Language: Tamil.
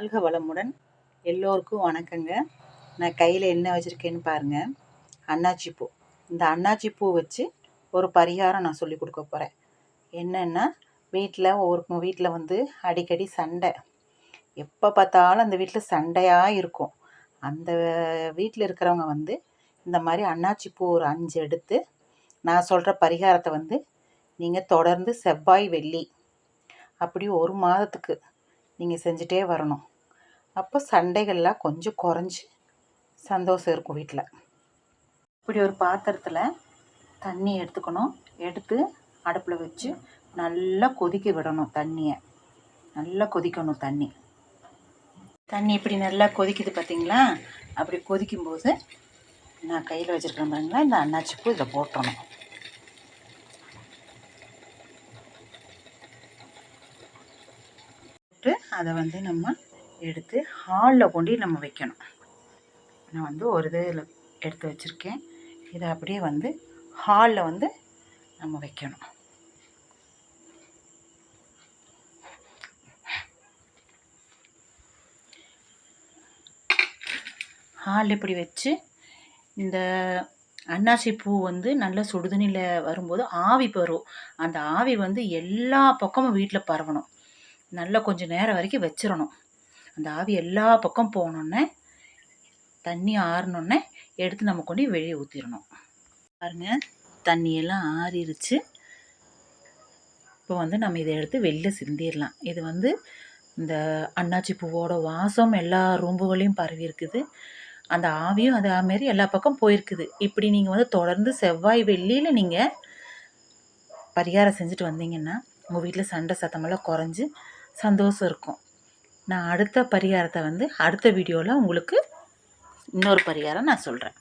வாழ்க வளமுடன் எல்லோருக்கும் வணக்கங்க. நான் கையில் என்ன வச்சுருக்கேன்னு பாருங்கள் அன்னாச்சி பூ. இந்த அன்னாச்சி பூ வச்சு ஒரு பரிகாரம் நான் சொல்லி கொடுக்க போகிறேன் என்னென்னா வீட்டில் ஒவ்வொரு வீட்டில் வந்து அடிக்கடி சண்டை. எப்போ பார்த்தாலும் அந்த வீட்டில் சண்டையாக இருக்கும். அந்த வீட்டில் இருக்கிறவங்க வந்து இந்த மாதிரி அன்னாச்சி பூ ஒரு அஞ்சு எடுத்து நான் சொல்கிற பரிகாரத்தை வந்து நீங்கள் தொடர்ந்து செவ்வாய் வெள்ளி அப்படி ஒரு மாதத்துக்கு நீங்கள் செஞ்சுட்டே வரணும். அப்போ சண்டைகள்லாம் கொஞ்சம் குறைஞ்சி சந்தோஷம் இருக்கும் வீட்டில் இப்படி ஒரு பாத்திரத்தில் தண்ணி எடுத்துக்கணும். எடுத்து அடுப்பில் வச்சு நல்லா கொதிக்க விடணும் தண்ணியை. நல்லா கொதிக்கணும் தண்ணி. தண்ணி இப்படி நல்லா கொதிக்குது பார்த்தீங்களா அப்படி கொதிக்கும்போது நான் கையில் வச்சுருக்கேன் பாருங்களா இந்த அன்னாச்சி பூ இதில் போட்டணும். போட்டு அதை வந்து நம்ம எடுத்து ஹாலில் கொண்டு நம்ம வைக்கணும். நான் வந்து ஒரு இதில் எடுத்து வச்சுருக்கேன். இதை அப்படியே வந்து ஹாலில் வந்து நம்ம வைக்கணும். ஹால் இப்படி வச்சு இந்த அன்னாசி பூ வந்து நல்ல சுடுதண்ணியில் வரும்போது ஆவி பரும் அந்த ஆவி வந்து எல்லா பக்கமும் வீட்டில் பரவணும். நல்லா கொஞ்சம் நேரம் வரைக்கும் வச்சிடணும் அந்த ஆவி எல்லா பக்கம் போனோடனே தண்ணி ஆறினோடனே எடுத்து நம்ம கொண்டு வெளியே ஊற்றிடணும் பாருங்க தண்ணியெல்லாம் ஆறிடுச்சு இப்போ வந்து நம்ம இதை எடுத்து வெளில சிந்திடலாம் இது வந்து இந்த அண்ணாச்சி பூவோட வாசம் எல்லா ரூம்புகளையும் பரவி இருக்குது. அந்த ஆவியும் அதே மாரி எல்லா பக்கம் போயிருக்குது. இப்படி நீங்கள் வந்து தொடர்ந்து செவ்வாய் வெள்ளியில் நீங்கள் பரிகாரம் செஞ்சுட்டு வந்தீங்கன்னா உங்கள் வீட்டில் சண்டை சத்தமெல்லாம் குறைஞ்சி சந்தோஷம் இருக்கும். நான் அடுத்த பரிகாரத்தை வந்து அடுத்த வீடியோவில் உங்களுக்கு இன்னொரு பரிகாரம் நான் சொல்கிறேன்